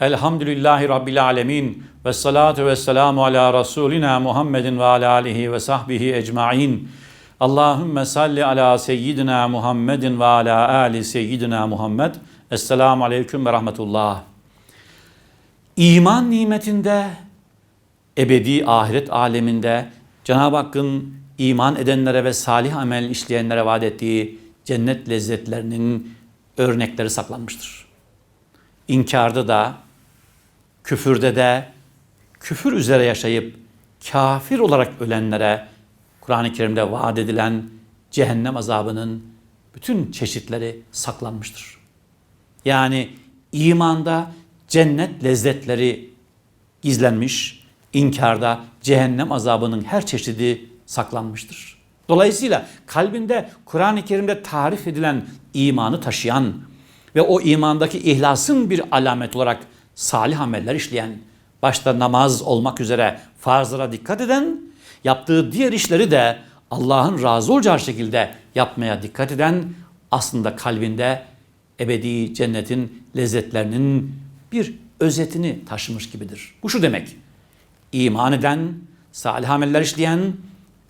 Elhamdülillahi Rabbil Alemin ve salatu ve selamu ala Resulina Muhammedin ve ala alihi ve sahbihi ecma'in. Allahümme salli ala seyyidina Muhammedin ve ala ali seyyidina Muhammed. Esselamu aleyküm ve rahmetullah. İman nimetinde, ebedi ahiret aleminde Cenab-ı Hakk'ın iman edenlere ve salih amel işleyenlere vaat ettiği cennet lezzetlerinin örnekleri saklanmıştır. İnkarda da, küfürde de, küfür üzere yaşayıp kafir olarak ölenlere Kur'an-ı Kerim'de vaat edilen cehennem azabının bütün çeşitleri saklanmıştır. Yani imanda cennet lezzetleri gizlenmiş, inkarda cehennem azabının her çeşidi saklanmıştır. Dolayısıyla kalbinde Kur'an-ı Kerim'de tarif edilen imanı taşıyan ve o imandaki ihlasın bir alamet olarak salih ameller işleyen, başta namaz olmak üzere farzlara dikkat eden, yaptığı diğer işleri de Allah'ın razı olacağı şekilde yapmaya dikkat eden aslında kalbinde ebedi cennetin lezzetlerinin bir özetini taşımış gibidir. Bu şu demek. İman eden, salih ameller işleyen,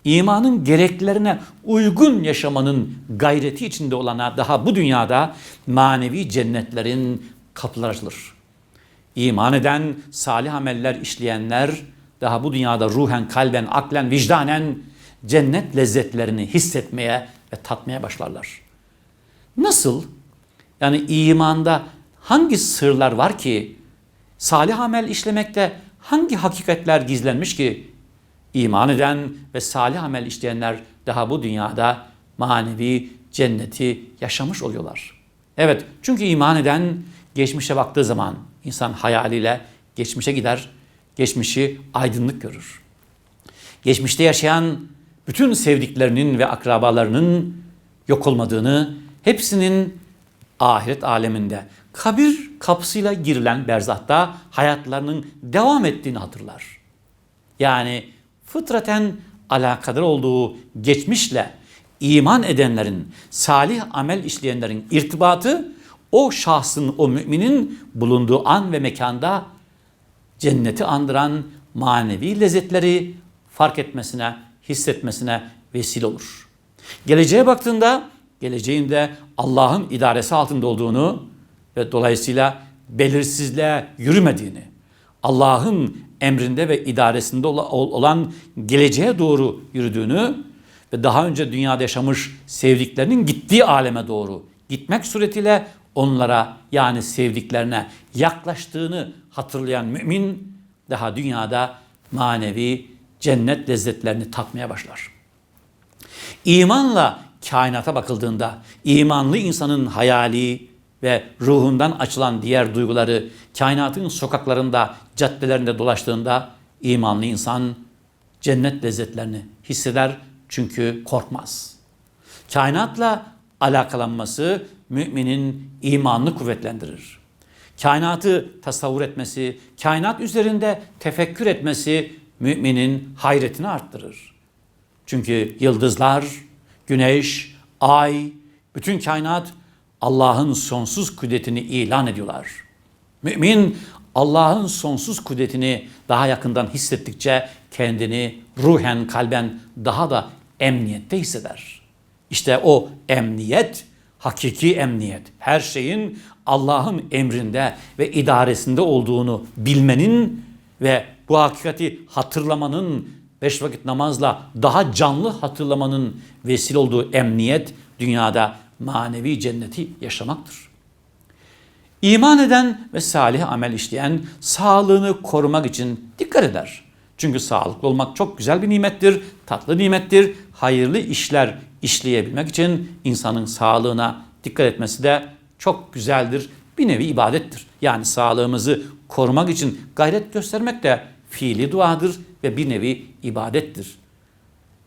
imanın gereklerine uygun yaşamanın gayreti içinde olana daha bu dünyada manevi cennetlerin kapıları açılır. İman eden, salih ameller işleyenler daha bu dünyada ruhen, kalben, aklen, vicdanen cennet lezzetlerini hissetmeye ve tatmaya başlarlar. Nasıl? Yani imanda hangi sırlar var ki salih amel işlemekte hangi hakikatler gizlenmiş ki iman eden ve salih amel işleyenler daha bu dünyada manevi cenneti yaşamış oluyorlar. Evet çünkü iman eden geçmişe baktığı zaman insan hayaliyle geçmişe gider, geçmişi aydınlık görür. Geçmişte yaşayan bütün sevdiklerinin ve akrabalarının yok olmadığını, hepsinin ahiret aleminde kabir kapısıyla girilen berzahta hayatlarının devam ettiğini hatırlar. Yani fıtraten alakadar olduğu geçmişle iman edenlerin, salih amel işleyenlerin irtibatı o şahsın, o müminin bulunduğu an ve mekanda cenneti andıran manevi lezzetleri fark etmesine, hissetmesine vesile olur. Geleceğe baktığında geleceğinde Allah'ın idaresi altında olduğunu ve dolayısıyla belirsizliğe yürümediğini, Allah'ın emrinde ve idaresinde olan geleceğe doğru yürüdüğünü ve daha önce dünyada yaşamış sevdiklerinin gittiği aleme doğru gitmek suretiyle onlara yani sevdiklerine yaklaştığını hatırlayan mümin daha dünyada manevi cennet lezzetlerini tatmaya başlar. İmanla kainata bakıldığında imanlı insanın hayali ve ruhundan açılan diğer duyguları kainatın sokaklarında, caddelerinde dolaştığında imanlı insan cennet lezzetlerini hisseder çünkü korkmaz. Kainatla alakalanması müminin imanını kuvvetlendirir. Kainatı tasavvur etmesi, kainat üzerinde tefekkür etmesi müminin hayretini arttırır. Çünkü yıldızlar, güneş, ay, bütün kainat Allah'ın sonsuz kudretini ilan ediyorlar. Mümin Allah'ın sonsuz kudretini daha yakından hissettikçe kendini ruhen, kalben daha da emniyette hisseder. İşte o emniyet, hakiki emniyet, her şeyin Allah'ın emrinde ve idaresinde olduğunu bilmenin ve bu hakikati hatırlamanın, beş vakit namazla daha canlı hatırlamanın vesile olduğu emniyet dünyada manevi cenneti yaşamaktır. İman eden ve salih amel işleyen sağlığını korumak için dikkat eder. Çünkü sağlıklı olmak çok güzel bir nimettir, tatlı nimettir. Hayırlı işler işleyebilmek için insanın sağlığına dikkat etmesi de çok güzeldir. Bir nevi ibadettir. Yani sağlığımızı korumak için gayret göstermek de fiili duadır ve bir nevi ibadettir.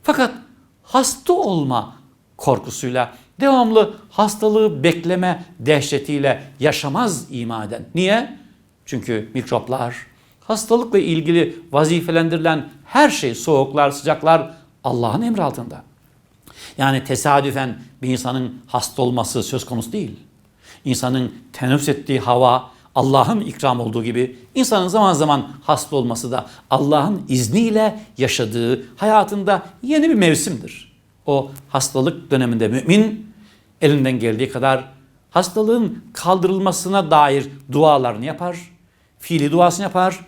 Fakat hasta olma korkusuyla devamlı hastalığı bekleme dehşetiyle yaşamaz iman eden. Niye? Çünkü mikroplar, hastalıkla ilgili vazifelendirilen her şey, soğuklar, sıcaklar Allah'ın emri altında. Yani tesadüfen bir insanın hasta olması söz konusu değil. İnsanın teneffüs ettiği hava Allah'ın ikram olduğu gibi insanın zaman zaman hasta olması da Allah'ın izniyle yaşadığı hayatında yeni bir mevsimdir. O hastalık döneminde mümin elinden geldiği kadar hastalığın kaldırılmasına dair dualarını yapar, fiili duasını yapar,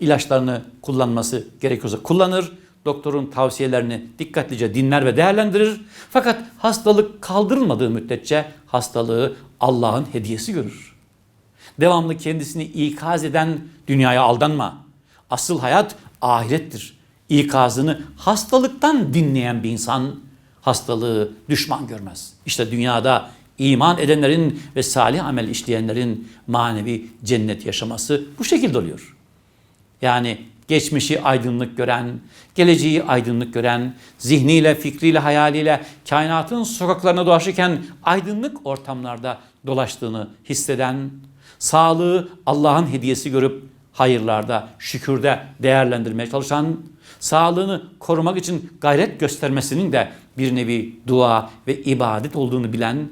ilaçlarını kullanması gerekiyorsa kullanır, doktorun tavsiyelerini dikkatlice dinler ve değerlendirir. Fakat hastalık kaldırılmadığı müddetçe hastalığı Allah'ın hediyesi görür. Devamlı kendisini ikaz eden dünyaya aldanma. Asıl hayat ahirettir. İkazını hastalıktan dinleyen bir insan hastalığı düşman görmez. İşte dünyada iman edenlerin ve salih amel işleyenlerin manevi cennet yaşaması bu şekilde oluyor. Yani geçmişi aydınlık gören, geleceği aydınlık gören, zihniyle, fikriyle, hayaliyle kainatın sokaklarına dolaşırken aydınlık ortamlarda dolaştığını hisseden, sağlığı Allah'ın hediyesi görüp hayırlarda, şükürde değerlendirmeye çalışan, sağlığını korumak için gayret göstermesinin de bir nevi dua ve ibadet olduğunu bilen,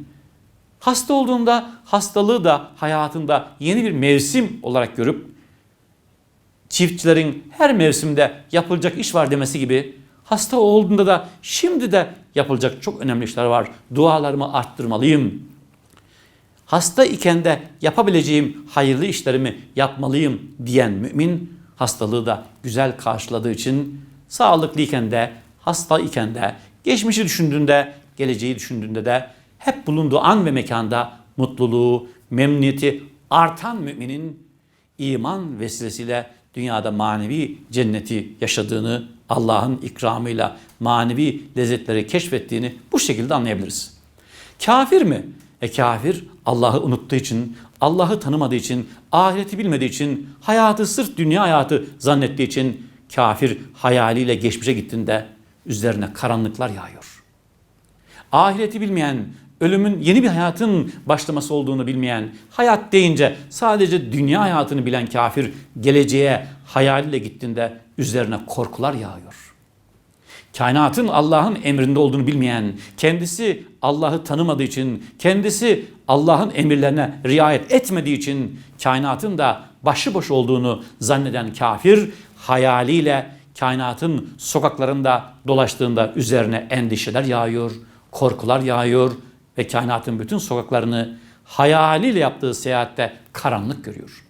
hasta olduğunda hastalığı da hayatında yeni bir mevsim olarak görüp çiftçilerin her mevsimde yapılacak iş var demesi gibi hasta olduğunda da şimdi de yapılacak çok önemli işler var. Dualarımı arttırmalıyım. Hasta iken de yapabileceğim hayırlı işlerimi yapmalıyım diyen mümin hastalığı da güzel karşıladığı için sağlıklıyken de hasta iken de geçmişi düşündüğünde geleceği düşündüğünde de hep bulunduğu an ve mekanda mutluluğu, memnuniyeti artan müminin iman vesilesiyle dünyada manevi cenneti yaşadığını, Allah'ın ikramıyla manevi lezzetleri keşfettiğini bu şekilde anlayabiliriz. Kafir mi? E kafir Allah'ı unuttuğu için, Allah'ı tanımadığı için, ahireti bilmediği için, hayatı sırf dünya hayatı zannettiği için kafir hayaliyle geçmişe gittiğinde üzerine karanlıklar yağıyor. Ahireti bilmeyen, ölümün yeni bir hayatın başlaması olduğunu bilmeyen, hayat deyince sadece dünya hayatını bilen kafir geleceğe hayaliyle gittiğinde üzerine korkular yağıyor. Kainatın Allah'ın emrinde olduğunu bilmeyen, kendisi Allah'ı tanımadığı için, kendisi Allah'ın emirlerine riayet etmediği için kainatın da başıboş olduğunu zanneden kafir hayaliyle kainatın sokaklarında dolaştığında üzerine endişeler yağıyor, korkular yağıyor ve kainatın bütün sokaklarını hayaliyle yaptığı seyahatte karanlık görüyor.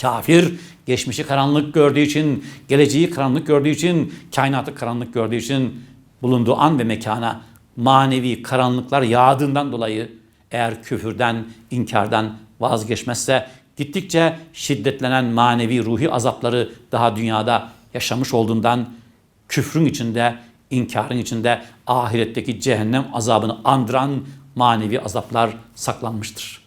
Kafir geçmişi karanlık gördüğü için, geleceği karanlık gördüğü için, kainatı karanlık gördüğü için bulunduğu an ve mekana manevi karanlıklar yağdığından dolayı eğer küfürden, inkardan vazgeçmezse gittikçe şiddetlenen manevi ruhi azapları daha dünyada yaşamış olduğundan küfrün içinde, inkarın içinde ahiretteki cehennem azabını andıran manevi azaplar saklanmıştır.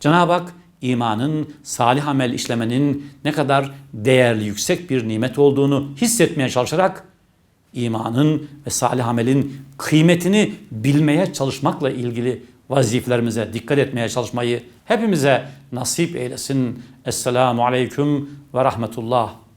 Cenab-ı Hak imanın, salih amel işlemenin ne kadar değerli, yüksek bir nimet olduğunu hissetmeye çalışarak imanın ve salih amelin kıymetini bilmeye çalışmakla ilgili vazifelerimize dikkat etmeye çalışmayı hepimize nasip eylesin. Esselamu Aleyküm ve Rahmetullah.